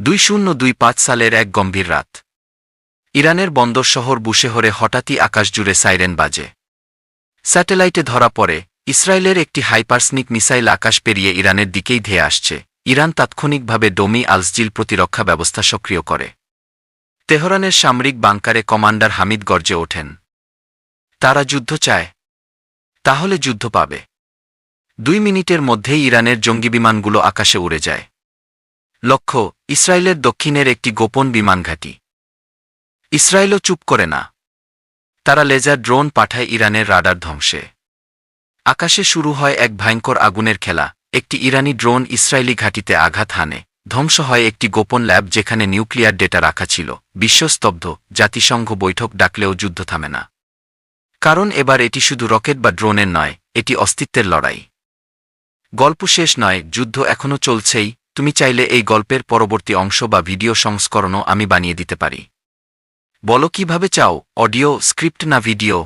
দুই শূন্য দুই পাঁচ সালের এক গম্ভীর রাত। ইরানের বন্দর শহর বুশেহরে হঠাৎই আকাশজুড়ে সাইরেন বাজে। স্যাটেলাইটে ধরা পড়ে, ইসরায়েলের একটি হাইপারসনিক মিসাইল আকাশ পেরিয়ে ইরানের দিকেই ধেয়ে আসছে। ইরান তাৎক্ষণিকভাবে ডোমি আলসজিল প্রতিরক্ষা ব্যবস্থা সক্রিয় করে। তেহরানের সামরিক বাংকারে কমান্ডার হামিদ গর্জে ওঠেন। তারা যুদ্ধ চায়। তাহলে যুদ্ধ পাবে। দুই মিনিটের মধ্যেই ইরানের জঙ্গি বিমানগুলো আকাশে উড়ে যায়। লক্ষ্য, ইসরায়েলের দক্ষিণের একটি গোপন বিমান ঘাঁটি। ইসরায়েলও চুপ করে না। তারা লেজার ড্রোন পাঠায় ইরানের রাডার ধ্বংসে। আকাশে শুরু হয় এক ভয়ঙ্কর আগুনের খেলা। একটি ইরানি ড্রোন ইসরায়েলি ঘাঁটিতে আঘাত হানে। ধ্বংস হয় একটি গোপন ল্যাব যেখানে নিউক্লিয়ার ডেটা রাখা ছিল। বিশ্বস্তব্ধ জাতিসংঘ বৈঠক ডাকলেও যুদ্ধ থামে না। কারণ এবার এটি শুধু রকেট বা ড্রোনের নয়, এটি অস্তিত্বের লড়াই। গল্প শেষ নয়, যুদ্ধ এখনও চলছেই তুমি চাইলে এই গল্পের পরবর্তী অংশ বা ভিডিও সংস্করণও আমি বানিয়ে দিতে পারি। বলো কীভাবে চাও, অডিও, স্ক্রিপ্ট না ভিডিও?